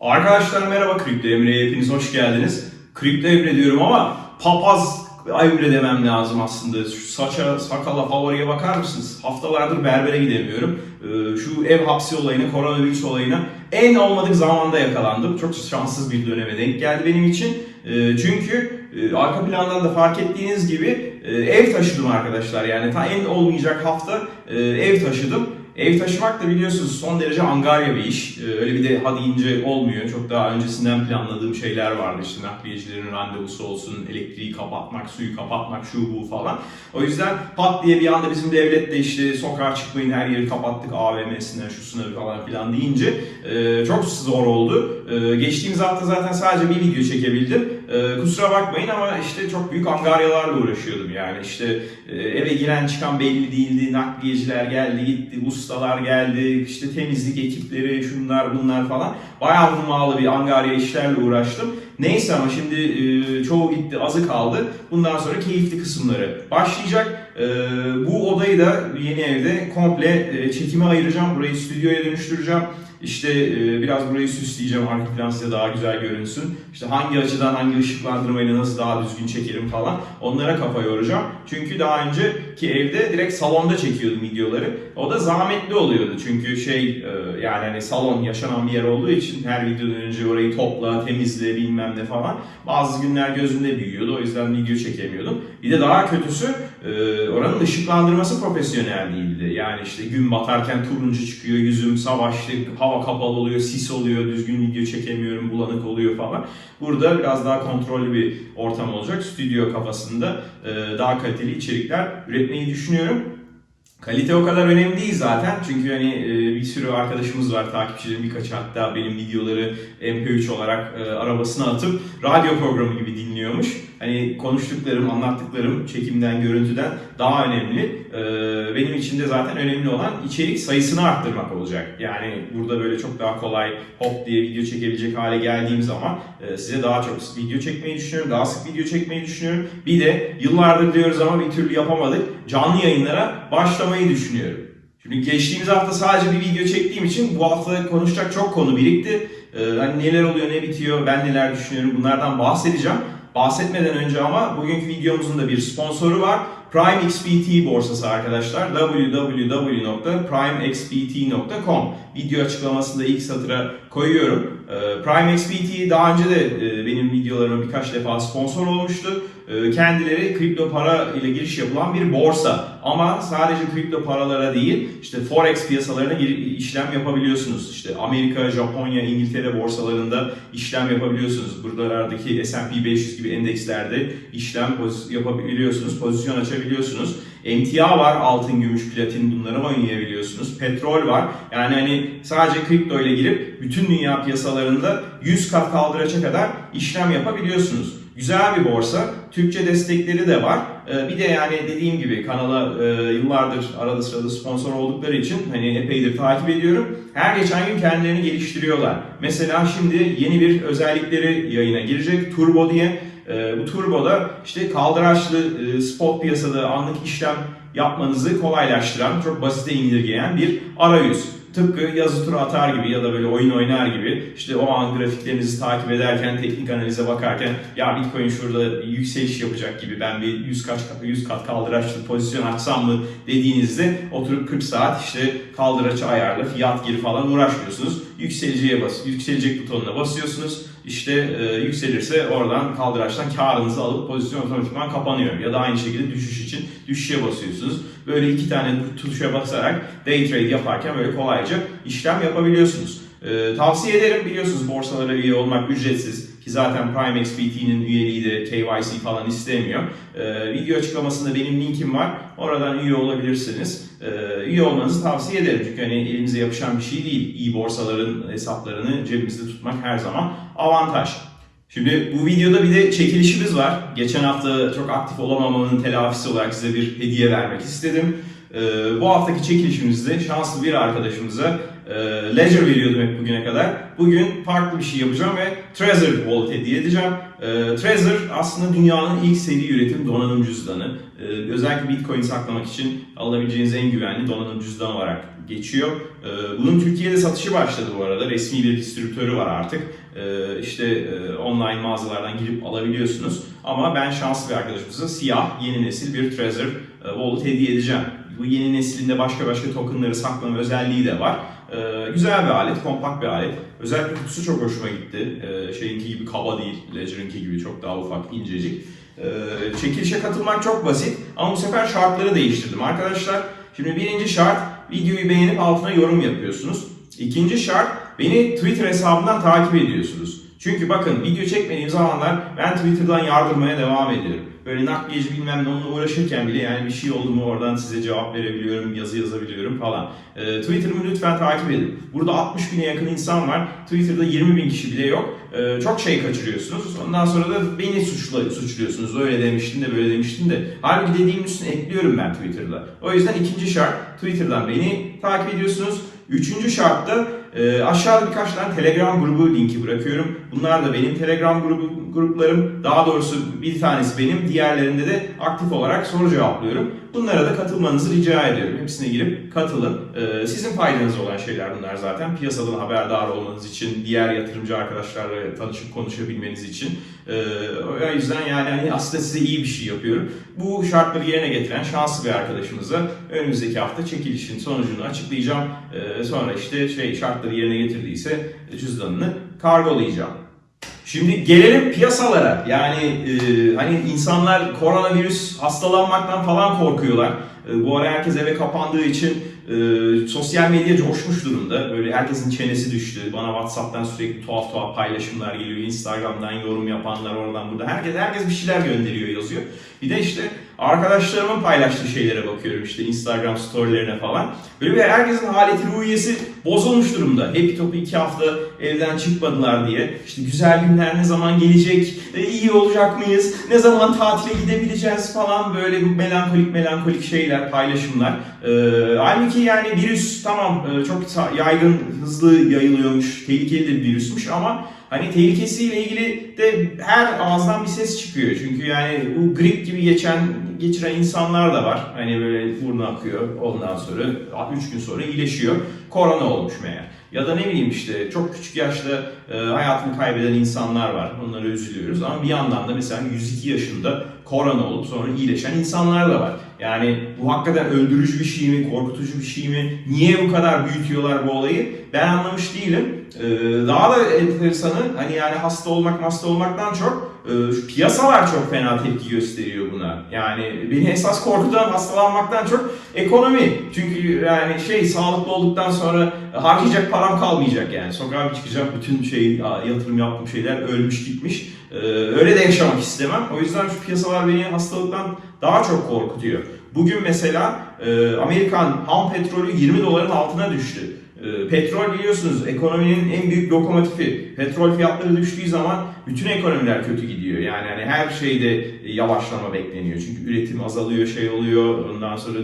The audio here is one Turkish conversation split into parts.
Arkadaşlar merhaba Kripto Emre'ye hepiniz hoş geldiniz. Kripto Emre diyorum ama papaz Emre demem lazım aslında. Şu saça, sakala, favoriye bakar mısınız? Haftalardır berbere gidemiyorum. Ee, Şu ev hapsi olayına, koronavirüs olayına en olmadık zamanda yakalandım. Çok şanssız bir döneme denk geldi benim için. Ee, Çünkü e, arka plandan da fark ettiğiniz gibi e, ev taşıdım arkadaşlar. Yani ta en olmayacak hafta e, ev taşıdım. Ev taşımak da biliyorsunuz son derece angarya bir iş. Ee, Öyle bir de hadi ince olmuyor. Çok daha öncesinden planladığım şeyler vardı. İşte nakliyecilerin randevusu olsun, elektriği kapatmak, suyu kapatmak, şu bu falan. O yüzden pat diye bir anda bizim devlet de işte sokağa çıkmayın her yeri kapattık AVM'sinden şusuna falan filan deyince e, çok zor oldu. E, Geçtiğimiz hafta zaten sadece bir video çekebildim. E, Kusura bakmayın ama işte çok büyük angaryalarla uğraşıyordum yani. işte e, eve giren çıkan belli değildi. Nakliyeciler geldi gitti, ustalar geldi, işte temizlik ekipleri, şunlar bunlar falan. Bayağı hummalı bir angarya işlerle uğraştım. Neyse ama şimdi e, çoğu gitti, azı kaldı. Bundan sonra keyifli kısımları başlayacak. E, bu odayı da yeni evde komple e, çekime ayıracağım. Burayı stüdyoya dönüştüreceğim. İşte e, biraz burayı süsleyeceğim, arka plan size daha güzel görünsün. İşte hangi açıdan, hangi ışıklandırmayla nasıl daha düzgün çekerim falan. Onlara kafa yoracağım. Çünkü daha önceki evde direkt salonda çekiyordum videoları. O da zahmetli oluyordu. Çünkü şey e, yani hani salon yaşanan bir yer olduğu için her videodan önce orayı topla, temizle bilmem ne falan. Bazı günler gözümde büyüyordu. O yüzden video çekemiyordum. Bir de daha kötüsü e, oranın ışıklandırması profesyonel değildi. Yani işte gün batarken turuncu çıkıyor, yüzüm savaşlı, hava kapalı oluyor, sis oluyor, düzgün video çekemiyorum, bulanık oluyor falan. Burada biraz daha kontrollü bir ortam olacak. Stüdyo kafasında e, daha kaliteli içerikler üretmeyi düşünüyorum. Kalite o kadar önemli değil zaten. Çünkü hani e, bir sürü arkadaşımız var, takipçilerim birkaçı hatta benim videoları MP3 olarak e, arabasına atıp radyo programı gibi dinliyormuş. Hani konuştuklarım, anlattıklarım çekimden, görüntüden daha önemli. E, benim için de zaten önemli olan içerik sayısını arttırmak olacak. Yani burada böyle çok daha kolay hop diye video çekebilecek hale geldiğim zaman e, size daha çok video çekmeyi düşünüyorum, daha sık video çekmeyi düşünüyorum. Bir de yıllardır diyoruz ama bir türlü yapamadık. Canlı yayınlara başlamayı düşünüyorum. Şimdi geçtiğimiz hafta sadece bir video çektiğim için bu hafta konuşacak çok konu birikti. Ee, hani neler oluyor, ne bitiyor, ben neler düşünüyorum bunlardan bahsedeceğim. Bahsetmeden önce ama bugünkü videomuzun da bir sponsoru var. Prime XPT borsası arkadaşlar. www.primexpt.com Video açıklamasında ilk satıra koyuyorum. Ee, Prime XPT daha önce de e, benim videolarıma birkaç defa sponsor olmuştu. Ee, Kendileri kripto para ile giriş yapılan bir borsa. Ama sadece kripto paralara değil, işte forex piyasalarına işlem yapabiliyorsunuz. İşte Amerika, Japonya, İngiltere borsalarında işlem yapabiliyorsunuz. Buralardaki S&P 500 gibi endekslerde işlem yapabiliyorsunuz, pozisyon açabiliyorsunuz. Emtia var, altın, gümüş, platin bunları oynayabiliyorsunuz. Petrol var. Yani hani sadece kripto ile girip bütün dünya piyasalarında 100 kat kaldıraça kadar işlem yapabiliyorsunuz. Güzel bir borsa. Türkçe destekleri de var. Ee, Bir de yani dediğim gibi kanala e, yıllardır arada sırada sponsor oldukları için hani epeydir takip ediyorum. Her geçen gün kendilerini geliştiriyorlar. Mesela şimdi yeni bir özellikleri yayına girecek. Turbo diye. Ee, Bu Turbo'da işte kaldıraçlı e, spot piyasada anlık işlem yapmanızı kolaylaştıran, çok basite indirgeyen bir arayüz. Tıpkı yazı turu atar gibi ya da böyle oyun oynar gibi işte o an grafiklerinizi takip ederken, teknik analize bakarken ya Bitcoin şurada yükseliş yapacak gibi ben bir 100 kat, 100 kat kaldıraçlı pozisyon açsam mı dediğinizde oturup 40 saat işte kaldıraçı ayarla, fiyat gir falan uğraşmıyorsunuz. Yükseleceğe bas, yükselecek butonuna basıyorsunuz. İşte e, yükselirse oradan kaldıraçtan karınızı alıp pozisyon otomatikman kapanıyor. Ya da aynı şekilde düşüş için düşüşe basıyorsunuz. Böyle iki tane tuşa basarak day trade yaparken böyle kolayca işlem yapabiliyorsunuz. E, tavsiye ederim biliyorsunuz borsalara üye olmak ücretsiz ki zaten Prime XPT'nin üyeliği de KYC falan istemiyor. E, video açıklamasında benim linkim var. Oradan üye olabilirsiniz. E, üye olmanızı tavsiye ederim çünkü hani elinize yapışan bir şey değil. İyi borsaların hesaplarını cebimizde tutmak her zaman avantaj. Şimdi bu videoda bir de çekilişimiz var. Geçen hafta çok aktif olamamanın telafisi olarak size bir hediye vermek istedim. Ee, bu haftaki çekilişimizde şanslı bir arkadaşımıza e, Ledger veriyordum hep bugüne kadar. Bugün farklı bir şey yapacağım ve Trezor Wallet hediye edeceğim. E, Trezor aslında dünyanın ilk seri üretim donanım cüzdanı. E, özellikle Bitcoin saklamak için alabileceğiniz en güvenli donanım cüzdanı olarak geçiyor. E, bunun Türkiye'de satışı başladı bu arada. Resmi bir distribütörü var artık. E, işte e, online mağazalardan girip alabiliyorsunuz. Ama ben şanslı bir arkadaşımıza siyah yeni nesil bir Trezor e, Wallet hediye edeceğim. Bu yeni neslinde başka başka tokenları saklama özelliği de var. Ee, güzel bir alet, kompakt bir alet. Özellikle kutusu çok hoşuma gitti. Ee, şeyinki gibi kaba değil, Ledger'ınki gibi çok daha ufak, incecik. Ee, çekilişe katılmak çok basit ama bu sefer şartları değiştirdim arkadaşlar. Şimdi birinci şart, videoyu beğenip altına yorum yapıyorsunuz. İkinci şart, beni Twitter hesabından takip ediyorsunuz. Çünkü bakın video çekmediğim zamanlar ben Twitter'dan yardırmaya devam ediyorum. Böyle nakliyeci bilmem ne onunla uğraşırken bile yani bir şey oldu mu oradan size cevap verebiliyorum, yazı yazabiliyorum falan. Ee, Twitter'ımı lütfen takip edin. Burada 60 bine yakın insan var. Twitter'da 20 bin kişi bile yok. Ee, çok şey kaçırıyorsunuz. Ondan sonra da beni suçla, suçluyorsunuz. Öyle demiştin de böyle demiştin de. Halbuki dediğim üstüne ekliyorum ben Twitter'da. O yüzden ikinci şart Twitter'dan beni takip ediyorsunuz. Üçüncü şart da e, aşağıda birkaç tane Telegram grubu linki bırakıyorum. Bunlar da benim Telegram grubu, gruplarım. Daha doğrusu bir tanesi benim, diğerlerinde de aktif olarak soru cevaplıyorum. Bunlara da katılmanızı rica ediyorum. Hepsine girip katılın. E, sizin faydanız olan şeyler bunlar zaten. Piyasadan haberdar olmanız için, diğer yatırımcı arkadaşlarla tanışıp konuşabilmeniz için. E, o yüzden yani hani aslında size iyi bir şey yapıyorum. Bu şartları yerine getiren şanslı bir arkadaşımıza önümüzdeki hafta çekilişin sonucunu açıklayacağım. E, sonra işte şey şartları yerine getirdiyse cüzdanını kargolayacağım. Şimdi gelelim piyasalara. Yani e, hani insanlar koronavirüs hastalanmaktan falan korkuyorlar. E, bu ara herkes eve kapandığı için e, sosyal medya coşmuş durumda. Böyle herkesin çenesi düştü. Bana WhatsApp'tan sürekli tuhaf tuhaf paylaşımlar geliyor. Instagram'dan yorum yapanlar oradan burada. Herkes herkes bir şeyler gönderiyor, yazıyor. Bir de işte arkadaşlarımın paylaştığı şeylere bakıyorum işte Instagram storylerine falan. Böyle bir herkesin haleti ruhiyesi bozulmuş durumda. Happy Top'u iki hafta evden çıkmadılar diye. İşte güzel günler ne zaman gelecek, e, iyi olacak mıyız, ne zaman tatile gidebileceğiz falan böyle melankolik melankolik şeyler, paylaşımlar. Ee, halbuki yani virüs tamam e, çok yaygın, hızlı yayılıyormuş, tehlikeli de bir virüsmüş ama Hani tehlikesiyle ilgili de her ağızdan bir ses çıkıyor. Çünkü yani bu grip gibi geçen geçiren insanlar da var. Hani böyle burnu akıyor. Ondan sonra 3 gün sonra iyileşiyor. Korona olmuş meğer. Ya da ne bileyim işte çok küçük yaşta e, hayatını kaybeden insanlar var. Onlara üzülüyoruz. Ama bir yandan da mesela 102 yaşında korona olup sonra iyileşen insanlar da var. Yani bu hakikaten öldürücü bir şey mi, korkutucu bir şey mi? Niye bu kadar büyütüyorlar bu olayı? Ben anlamış değilim. Ee, daha da enteresanı hani yani hasta olmak hasta olmaktan çok e, piyasalar çok fena tepki gösteriyor buna. Yani beni esas korkutan hastalanmaktan çok ekonomi. Çünkü yani şey sağlıklı olduktan sonra harcayacak param kalmayacak yani. Sokağa bir çıkacak bütün şey yatırım yaptığım şeyler ölmüş gitmiş. Ee, öyle de yaşamak istemem. O yüzden şu piyasalar beni hastalıktan daha çok korkutuyor. Bugün mesela e, Amerikan ham petrolü 20 doların altına düştü. E, petrol biliyorsunuz ekonominin en büyük lokomotifi. Petrol fiyatları düştüğü zaman bütün ekonomiler kötü gidiyor. Yani hani her şeyde yavaşlama bekleniyor. Çünkü üretim azalıyor, şey oluyor. Ondan sonra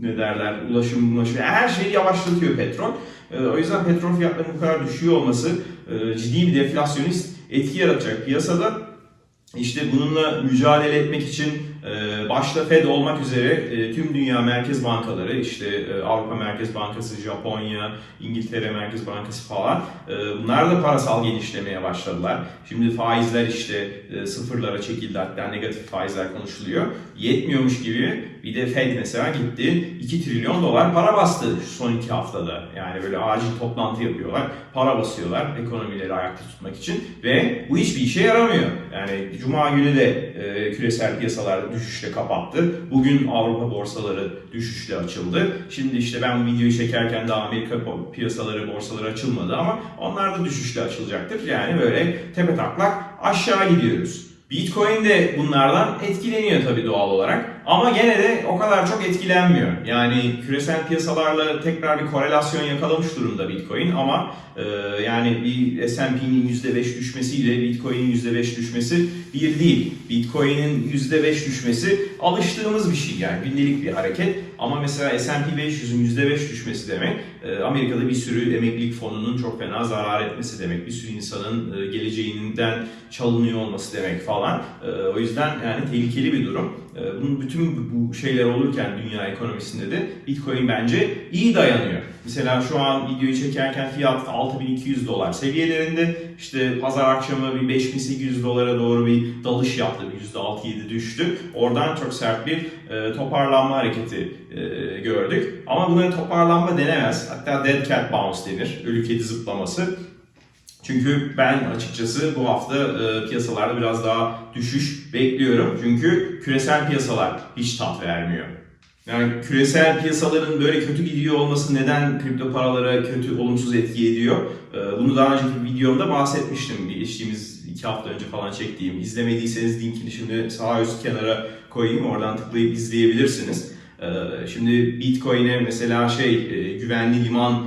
ne derler, ulaşım, ulaşım her şeyi yavaşlatıyor petrol. E, o yüzden petrol fiyatlarının bu kadar düşüyor olması e, ciddi bir deflasyonist etki yaratacak piyasada. İşte bununla mücadele etmek için e, başta Fed olmak üzere e, tüm dünya merkez bankaları, işte e, Avrupa Merkez Bankası, Japonya, İngiltere Merkez Bankası falan bunlar da parasal genişlemeye başladılar. Şimdi faizler işte sıfırlara çekildi hatta negatif faizler konuşuluyor. Yetmiyormuş gibi bir de Fed mesela gitti 2 trilyon dolar para bastı şu son iki haftada. Yani böyle acil toplantı yapıyorlar, para basıyorlar ekonomileri ayakta tutmak için ve bu hiçbir işe yaramıyor. Yani Cuma günü de küresel piyasalar düşüşle kapattı. Bugün Avrupa borsaları düşüşle açıldı. Şimdi işte ben bu videoyu çekerken daha Amerika piyasaları, borsaları açılmadı ama onlar da düşüşle açılacaktır. Yani böyle tepe taklak aşağı gidiyoruz. Bitcoin de bunlardan etkileniyor tabii doğal olarak. Ama gene de o kadar çok etkilenmiyor. Yani küresel piyasalarla tekrar bir korelasyon yakalamış durumda Bitcoin ama e, yani bir S&P'nin %5 düşmesiyle Bitcoin'in %5 düşmesi bir değil. Bitcoin'in %5 düşmesi alıştığımız bir şey yani gündelik bir hareket. Ama mesela S&P 500'ün %5 düşmesi demek e, Amerika'da bir sürü emeklilik fonunun çok fena zarar etmesi demek. Bir sürü insanın e, geleceğinden çalınıyor olması demek falan. E, o yüzden yani tehlikeli bir durum. E, bunun bütün bu şeyler olurken dünya ekonomisinde de Bitcoin bence iyi dayanıyor. Mesela şu an videoyu çekerken fiyat 6200 dolar seviyelerinde. İşte pazar akşamı bir 5800 dolara doğru bir dalış yaptı. Bir %6-7 düştü. Oradan çok sert bir e, toparlanma hareketi e, gördük. Ama buna toparlanma denemez. Hatta dead cat bounce denir. Ölü kedi zıplaması. Çünkü ben açıkçası bu hafta e, piyasalarda biraz daha düşüş bekliyorum. Çünkü küresel piyasalar hiç tat vermiyor. Yani küresel piyasaların böyle kötü gidiyor olması neden kripto paralara kötü, olumsuz etki ediyor? E, bunu daha önceki videomda bahsetmiştim. Geçtiğimiz iki hafta önce falan çektiğim. İzlemediyseniz linkini şimdi sağ üst kenara koyayım. Oradan tıklayıp izleyebilirsiniz. E, şimdi Bitcoin'e mesela şey e, güvenli liman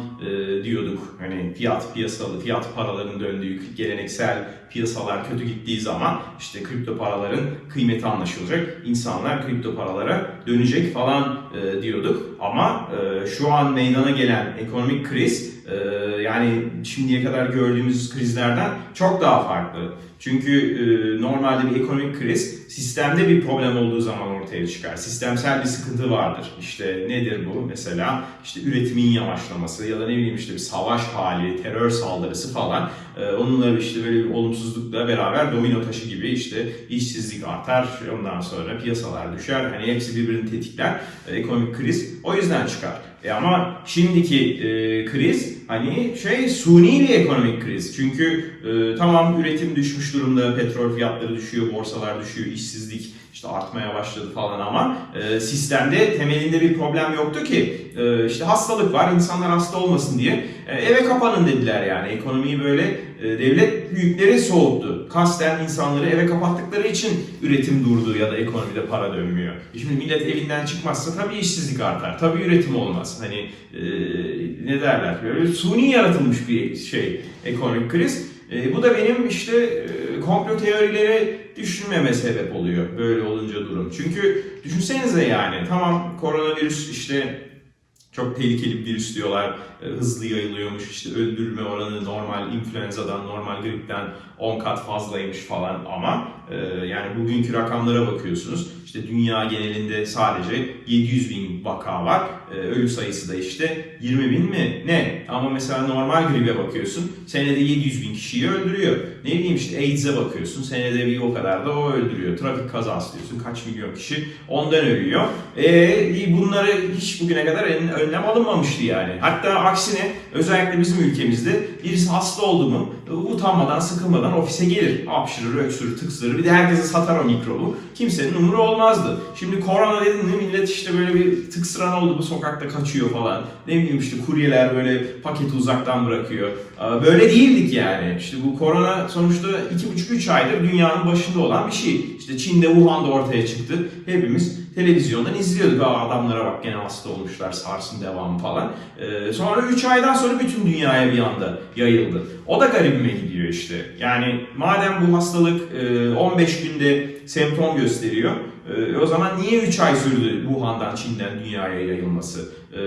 diyorduk. Hani fiyat piyasalı, fiyat paraların döndüğü geleneksel piyasalar kötü gittiği zaman işte kripto paraların kıymeti anlaşılacak. İnsanlar kripto paralara dönecek falan e, diyorduk. Ama e, şu an meydana gelen ekonomik kriz e, yani şimdiye kadar gördüğümüz krizlerden çok daha farklı. Çünkü e, normalde bir ekonomik kriz sistemde bir problem olduğu zaman ortaya çıkar. Sistemsel bir sıkıntı vardır. İşte nedir bu? Mesela işte üretimin yavaşlaması ya da ne bileyim işte bir savaş hali, terör saldırısı falan. E, onunla işte böyle bir olumsuzlukla beraber domino taşı gibi işte işsizlik artar, ondan sonra piyasalar düşer. Hani hepsi birbirini tetikler. E, ekonomik kriz o yüzden çıkar. E ama şimdiki e, kriz hani şey suni bir ekonomik kriz. Çünkü e, tamam üretim düşmüş durumda, petrol fiyatları düşüyor, borsalar düşüyor, işsizlik işte artmaya başladı falan ama e, sistemde temelinde bir problem yoktu ki. E, işte hastalık var, insanlar hasta olmasın diye e, eve kapanın dediler yani. Ekonomiyi böyle e, devlet büyükleri soğuttu. Kasten insanları eve kapattıkları için üretim durdu ya da ekonomide para dönmüyor. Şimdi millet evinden çıkmazsa tabii işsizlik artar, tabii üretim olmaz. Hani e, ne derler böyle suni yaratılmış bir şey ekonomik kriz. E, bu da benim işte e, komplo teorileri düşünmeme sebep oluyor böyle olunca durum. Çünkü düşünsenize yani tamam koronavirüs işte çok tehlikeli bir virüs diyorlar. E, hızlı yayılıyormuş. işte öldürme oranı normal influenza'dan, normal gripten 10 kat fazlaymış falan ama e, yani bugünkü rakamlara bakıyorsunuz. İşte dünya genelinde sadece 700 bin vaka var. E, ölü sayısı da işte 20 bin mi? Ne? Ama mesela normal gribe bakıyorsun. Senede 700 bin kişiyi öldürüyor. Ne bileyim işte AIDS'e bakıyorsun. Senede bir o kadar da o öldürüyor. Trafik kazası diyorsun. Kaç milyon kişi ondan ölüyor. E, bunları hiç bugüne kadar önlem alınmamıştı yani. Hatta aksine özellikle bizim ülkemizde birisi hasta oldu mu utanmadan sıkılmadan ofise gelir. Hapşırır, öksürür, tıksırır. Bir de herkese satar o mikrobu. Kimsenin umuru olmazdı. Şimdi korona dedin mi millet işte böyle bir tıksıran oldu bu sokakta kaçıyor falan. Ne bileyim işte kuryeler böyle paketi uzaktan bırakıyor. Böyle değildik yani. İşte bu korona sonuçta 2,5-3 aydır dünyanın başında olan bir şey. İşte Çin'de Wuhan'da ortaya çıktı. Hepimiz televizyondan izliyorduk. Aa adamlara bak gene hasta olmuşlar sarsın devamı falan. Ee, sonra 3 aydan sonra bütün dünyaya bir anda yayıldı. O da garibime gidiyor işte. Yani madem bu hastalık e, 15 günde semptom gösteriyor. E, o zaman niye 3 ay sürdü Wuhan'dan Çin'den dünyaya yayılması? E,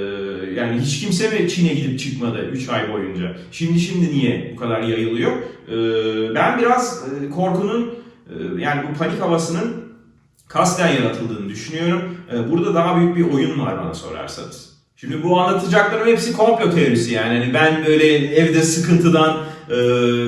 yani hiç kimse mi Çin'e gidip çıkmadı 3 ay boyunca? Şimdi şimdi niye bu kadar yayılıyor? E, ben biraz e, korkunun e, yani bu panik havasının kasten yaratıldığını düşünüyorum. Ee, burada daha büyük bir oyun var bana sorarsanız. Şimdi bu anlatacaklarım hepsi komplo teorisi yani. Hani ben böyle evde sıkıntıdan e,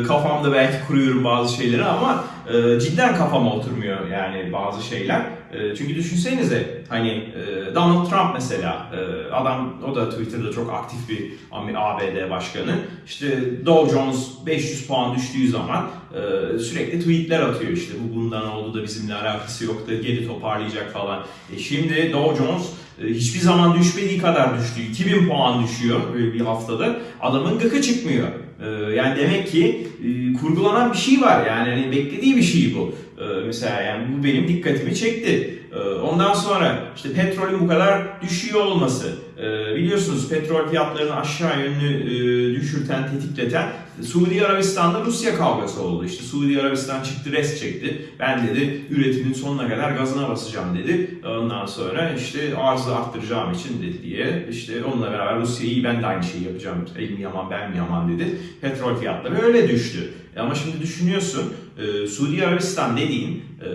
kafamda belki kuruyorum bazı şeyleri ama e, cidden kafama oturmuyor yani bazı şeyler. E, çünkü düşünsenize hani e, Donald Trump mesela e, adam o da Twitter'da çok aktif bir ABD başkanı. İşte Dow Jones 500 puan düştüğü zaman e, sürekli tweetler atıyor işte bu bundan oldu da bizimle alakası yok da geri toparlayacak falan. E, şimdi Dow Jones hiçbir zaman düşmediği kadar düştü. 2000 puan düşüyor bir haftada. Adamın gıkı çıkmıyor. E, yani demek ki e, kurgulanan bir şey var. Yani hani beklediği bir şey bu. Mesela yani bu benim dikkatimi çekti. Ondan sonra işte petrolün bu kadar düşüyor olması. Biliyorsunuz petrol fiyatlarını aşağı yönlü düşürten, tetikleten Suudi Arabistan'da Rusya kavgası oldu. İşte Suudi Arabistan çıktı res çekti. Ben dedi üretimin sonuna kadar gazına basacağım dedi. Ondan sonra işte arzı arttıracağım için dedi diye işte onunla beraber Rusya'yı ben de aynı şeyi yapacağım. El mi yaman ben mi yaman dedi. Petrol fiyatları öyle düştü. Ama şimdi düşünüyorsun e, Suudi Arabistan dediğin e,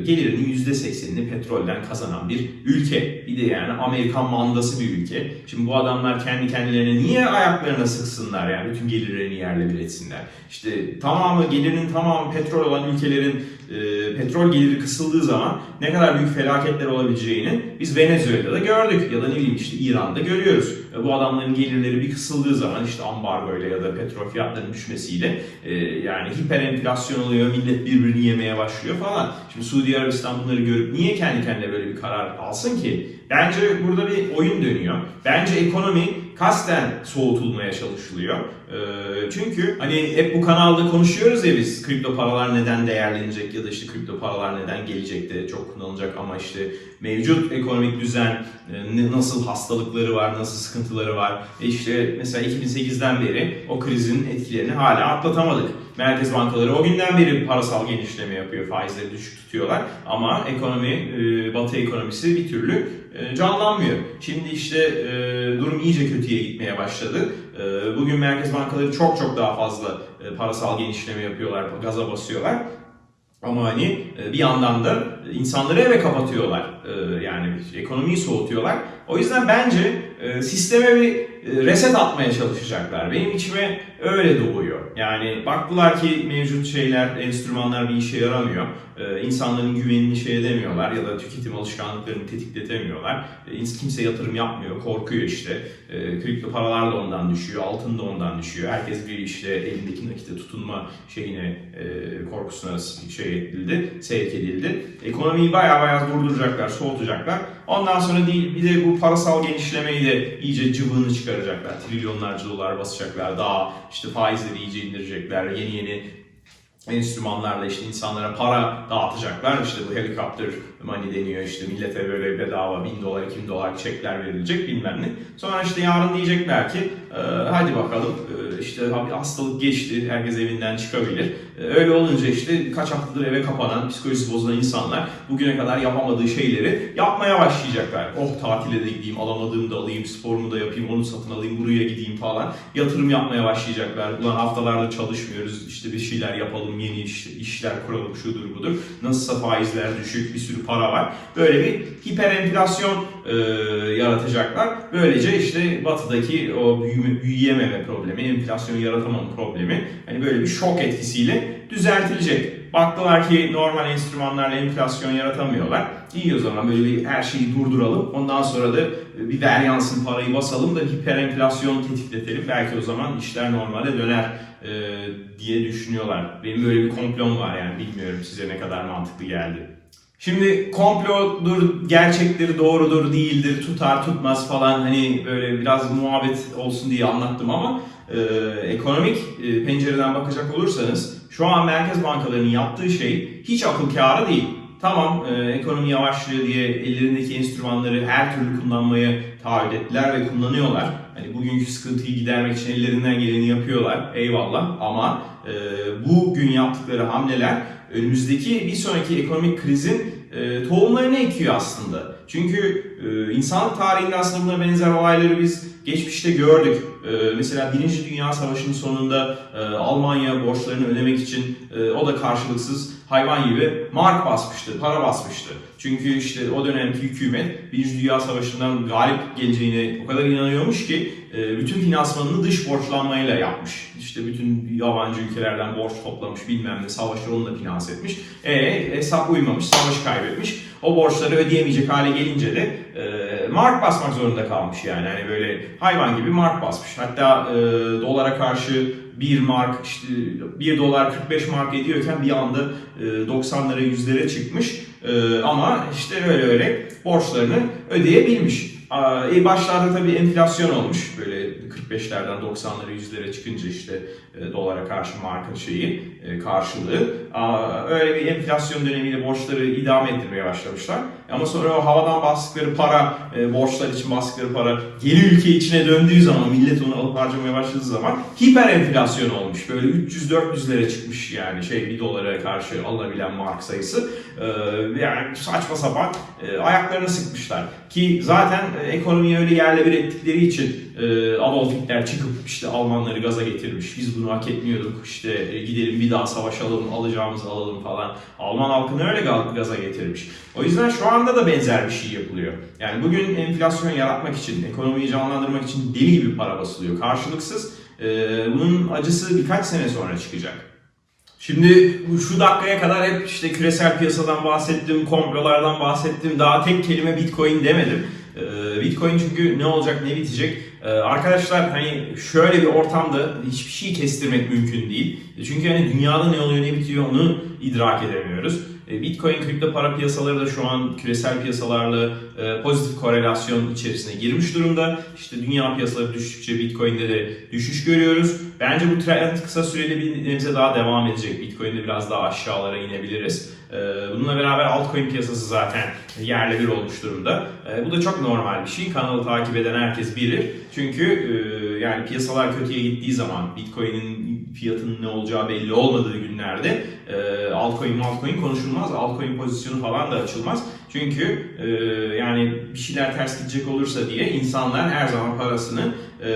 gelirinin %80'ini petrolden kazanan bir ülke. Bir de yani Amerikan mandası bir ülke. Şimdi bu adamlar kendi kendilerine niye ayaklarına sıksınlar yani bütün gelirlerini yerle bir etsinler. İşte tamamı gelirinin tamamı petrol olan ülkelerin e, petrol geliri kısıldığı zaman ne kadar büyük felaketler olabileceğini biz Venezuela'da gördük ya da ne bileyim işte İran'da görüyoruz. E, bu adamların gelirleri bir kısıldığı zaman işte ambargoyla ya da petrol fiyatlarının düşmesiyle e, yani hiper enflasyon oluyor, millet birbirini yemeye başlıyor falan. Şimdi Suudi Arabistan bunları görüp niye kendi kendine böyle bir karar alsın ki? Bence burada bir oyun dönüyor. Bence ekonomi kasten soğutulmaya çalışılıyor. Ee, çünkü hani hep bu kanalda konuşuyoruz ya biz kripto paralar neden değerlenecek ya da işte kripto paralar neden gelecek de çok kullanılacak ama işte mevcut ekonomik düzen e, nasıl hastalıkları var, nasıl sıkıntıları var. E işte mesela 2008'den beri o krizin etkilerini hala atlatamadık. Merkez bankaları o günden beri parasal genişleme yapıyor, faizleri düşük tutuyorlar. Ama ekonomi, e, batı ekonomisi bir türlü e, canlanmıyor. Şimdi işte e, durum iyice kötüye gitmeye başladı. Bugün merkez bankaları çok çok daha fazla parasal genişleme yapıyorlar, gaza basıyorlar. Ama hani bir yandan da insanları eve kapatıyorlar. Yani ekonomiyi soğutuyorlar. O yüzden bence sisteme bir reset atmaya çalışacaklar. Benim içime öyle doğuyor. Yani baktılar ki mevcut şeyler, enstrümanlar bir işe yaramıyor. E, İnsanların güvenini şey edemiyorlar ya da tüketim alışkanlıklarını tetikletemiyorlar. E, Kimse yatırım yapmıyor, korkuyor işte. E, Kripto paralar da ondan düşüyor, altın da ondan düşüyor. Herkes bir işte elindeki nakite tutunma şeyine, e, korkusuna şey edildi, sevk edildi. Ekonomiyi bayağı bayağı durduracaklar, soğutacaklar. Ondan sonra değil, bir de bu parasal genişlemeyi de iyice cıvığını çıkaracaklar. Trilyonlarca dolar basacaklar. Daha işte faizleri iyice indirecekler. Yeni yeni enstrümanlarla işte insanlara para dağıtacaklar. İşte bu helikopter money deniyor işte millete böyle bedava 1000 dolar 2000 dolar çekler verilecek bilmem ne. Sonra işte yarın diyecekler ki "Ee, hadi bakalım ee, işte hastalık geçti herkes evinden çıkabilir. Ee, Öyle olunca işte kaç haftadır eve kapanan psikolojisi bozulan insanlar bugüne kadar yapamadığı şeyleri yapmaya başlayacaklar. Oh tatile de gideyim alamadığımı da alayım sporumu da yapayım onu satın alayım buraya gideyim falan. Yatırım yapmaya başlayacaklar. Ulan haftalarda çalışmıyoruz işte bir şeyler yapalım yeni iş, işler kuralım şudur budur. Nasılsa faizler düşük bir sürü para var. Böyle bir hiper enflasyon e, yaratacaklar. Böylece işte batıdaki o büyüme, büyüyememe problemi, enflasyon yaratamama problemi hani böyle bir şok etkisiyle düzeltilecek. Baktılar ki normal enstrümanlarla enflasyon yaratamıyorlar. İyi o zaman böyle bir her şeyi durduralım. Ondan sonra da bir ver yansın parayı basalım da hiper enflasyon tetikletelim. Belki o zaman işler normale döner e, diye düşünüyorlar. Benim böyle bir komplom var yani bilmiyorum size ne kadar mantıklı geldi. Şimdi komplodur, gerçekleri doğrudur, değildir, tutar, tutmaz falan hani böyle biraz muhabbet olsun diye anlattım ama e, ekonomik e, pencereden bakacak olursanız şu an merkez bankalarının yaptığı şey hiç akıl kârı değil. Tamam e, ekonomi yavaşlıyor diye ellerindeki enstrümanları her türlü kullanmaya taahhüt ettiler ve kullanıyorlar. Hani bugünkü sıkıntıyı gidermek için ellerinden geleni yapıyorlar. Eyvallah ama e, bugün yaptıkları hamleler önümüzdeki bir sonraki ekonomik krizin e, tohumlarını ekiyor aslında. Çünkü e, insanlık tarihinde aslında buna benzer olayları biz geçmişte gördük. E, mesela Birinci Dünya Savaşı'nın sonunda Almanya borçlarını ödemek için o da karşılıksız hayvan gibi mark basmıştı, para basmıştı. Çünkü işte o dönemki hükümet Birinci Dünya Savaşı'ndan galip geleceğine o kadar inanıyormuş ki e, bütün finansmanını dış borçlanmayla yapmış. İşte bütün yabancı ülkelerden borç toplamış bilmem ne savaşı onunla finanse etmiş. E hesap uymamış, savaşı kaybetmiş. O borçları ödeyemeyecek hale gelince de e, mark basmak zorunda kalmış yani. Hani böyle hayvan gibi mark basmış. Hatta e, dolara karşı 1 mark işte 1 dolar 45 mark ediyorken bir anda e, 90'lara 100'lere çıkmış. E, ama işte öyle öyle borçlarını ödeyebilmiş. Aa, e, başlarda tabii enflasyon olmuş. Böyle 45'lerden 90'lara 100'lere çıkınca işte e, dolara karşı markın şeyi karşılığı. Aa, öyle bir enflasyon dönemiyle borçları idame ettirmeye başlamışlar. Ama sonra o havadan bastıkları para, e, borçlar için bastıkları para geri ülke içine döndüğü zaman, millet onu alıp harcamaya başladığı zaman hiper enflasyon olmuş. Böyle 300-400'lere çıkmış yani şey bir dolara karşı alınabilen mark sayısı. E, yani saçma sapan e, ayaklarını sıkmışlar. Ki zaten e, ekonomiyi öyle yerle bir ettikleri için e, Adolf Hitler çıkıp işte Almanları gaza getirmiş. Biz bunu hak etmiyorduk. İşte e, gidelim bir daha savaşalım, alacağımızı alalım falan. Alman halkını öyle ga- gaza getirmiş. O yüzden şu anda da benzer bir şey yapılıyor. Yani bugün enflasyon yaratmak için, ekonomiyi canlandırmak için deli gibi para basılıyor. Karşılıksız. E, bunun acısı birkaç sene sonra çıkacak. Şimdi şu dakikaya kadar hep işte küresel piyasadan bahsettim, komplolardan bahsettim. Daha tek kelime Bitcoin demedim. Ee, Bitcoin çünkü ne olacak ne bitecek. Ee, Arkadaşlar hani şöyle bir ortamda hiçbir şey kestirmek mümkün değil. Çünkü hani dünyada ne oluyor ne bitiyor onu idrak edemiyoruz. E, Bitcoin kripto para piyasaları da şu an küresel piyasalarla e, pozitif korelasyon içerisine girmiş durumda. İşte dünya piyasaları düştükçe Bitcoin'de de düşüş görüyoruz. Bence bu trend kısa süreli bir nebze daha devam edecek. Bitcoin'de biraz daha aşağılara inebiliriz. E, Bununla beraber altcoin piyasası zaten yerle bir olmuş durumda. Bu da çok normal bir şey. Kanalı takip eden herkes bilir. Çünkü yani piyasalar kötüye gittiği zaman Bitcoin'in fiyatının ne olacağı belli olmadığı günlerde e, altcoin altcoin konuşulmaz. Altcoin pozisyonu falan da açılmaz. Çünkü e, yani bir şeyler ters gidecek olursa diye insanlar her zaman parasını e,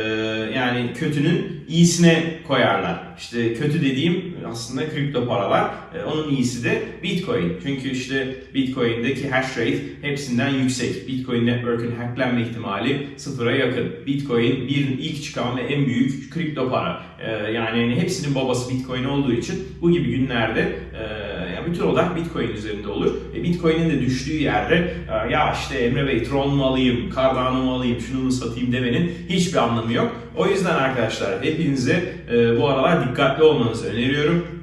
yani kötünün iyisine koyarlar. İşte kötü dediğim aslında kripto paralar. E, onun iyisi de Bitcoin. Çünkü işte Bitcoin'deki hash rate hepsinden yüksek. Bitcoin Network'ün hacklenme ihtimali sıfıra yakın. Bitcoin bir ilk çıkan ve en büyük kripto para. E, yani hani hepsinin babası Bitcoin olduğu için bu gibi günlerde e, yani bütün odak Bitcoin üzerinde olur. E, Bitcoin'in de düştüğü yerde e, ya işte Emre Bey Tron mu alayım, Cardano mu alayım, şunu mu satayım demenin hiçbir anlamı yok. O yüzden arkadaşlar hepinize e, bu aralar dikkatli olmanızı öneriyorum.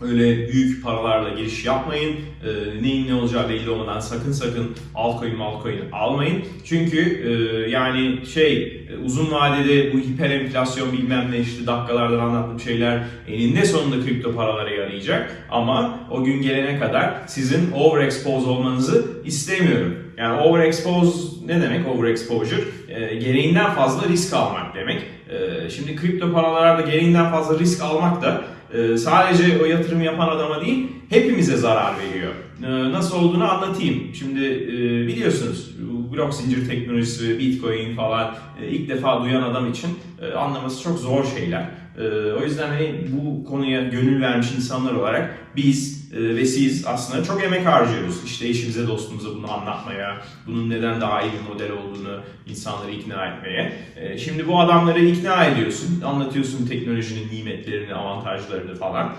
Öyle büyük paralarla giriş yapmayın. E, neyin ne olacağı belli olmadan sakın sakın altcoin malcoin almayın. Çünkü e, yani şey e, uzun vadede bu hiper enflasyon bilmem ne işte dakikalardan anlattığım şeyler eninde sonunda kripto paralara yarayacak. Ama o gün gelene kadar sizin overexpose olmanızı istemiyorum. Yani overexpose ne demek overexposure? E, gereğinden fazla risk almak demek. E, şimdi kripto paralarda gereğinden fazla risk almak da e, sadece o yatırım yapan adama değil hepimize zarar veriyor. E, nasıl olduğunu anlatayım. Şimdi e, biliyorsunuz blok zincir teknolojisi, bitcoin falan e, ilk defa duyan adam için e, anlaması çok zor şeyler. E, o yüzden hani bu konuya gönül vermiş insanlar olarak biz ve siz aslında çok emek harcıyoruz. İşte eşimize dostumuza bunu anlatmaya, bunun neden daha iyi bir model olduğunu insanları ikna etmeye. Şimdi bu adamları ikna ediyorsun, anlatıyorsun teknolojinin nimetlerini, avantajlarını falan.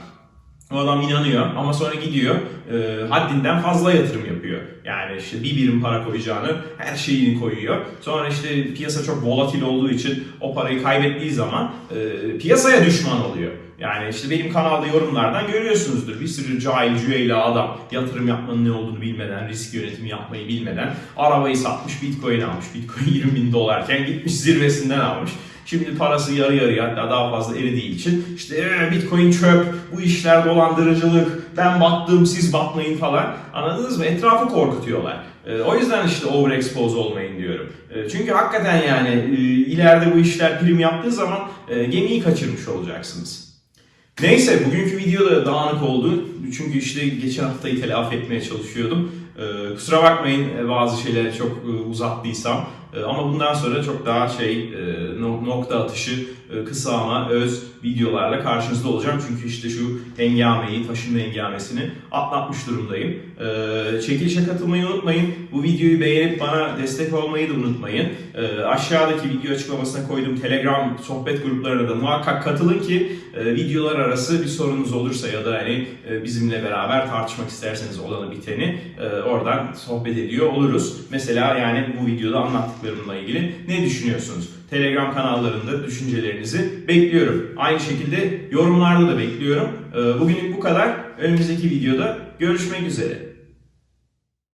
O adam inanıyor ama sonra gidiyor e, haddinden fazla yatırım yapıyor. Yani işte bir birim para koyacağını her şeyini koyuyor. Sonra işte piyasa çok volatil olduğu için o parayı kaybettiği zaman e, piyasaya düşman oluyor. Yani işte benim kanalda yorumlardan görüyorsunuzdur. Bir sürü cahil cüeyli adam yatırım yapmanın ne olduğunu bilmeden, risk yönetimi yapmayı bilmeden arabayı satmış, bitcoin almış. Bitcoin 20 bin dolarken gitmiş zirvesinden almış. Şimdi parası yarı yarıya hatta daha fazla eridiği için işte "Ee, bitcoin çöp, bu işler dolandırıcılık, ben battım siz batmayın falan. Anladınız mı? Etrafı korkutuyorlar. Ee, o yüzden işte overexpose olmayın diyorum. Ee, çünkü hakikaten yani e, ileride bu işler prim yaptığı zaman e, gemiyi kaçırmış olacaksınız. Neyse bugünkü video da dağınık oldu. Çünkü işte geçen haftayı telafi etmeye çalışıyordum. Ee, kusura bakmayın e, bazı şeyleri çok e, uzattıysam. E, ama bundan sonra çok daha şey e, no- nokta atışı e, kısa ama öz videolarla karşınızda olacağım. Çünkü işte şu hengameyi, taşınma hengamesini atlatmış durumdayım. E, çekilişe katılmayı unutmayın. Bu videoyu beğenip bana destek olmayı da unutmayın. E, aşağıdaki video açıklamasına koyduğum Telegram sohbet gruplarına da muhakkak katılın ki e, videolar arası bir sorunuz olursa ya da hani e, bizimle beraber tartışmak isterseniz olanı biteni e, oradan sohbet ediyor oluruz. Mesela yani bu videoda anlattıklarımla ilgili ne düşünüyorsunuz? Telegram kanallarında düşüncelerinizi bekliyorum. Aynı şekilde yorumlarda da bekliyorum. E, bugünlük bu kadar. Önümüzdeki videoda görüşmek üzere.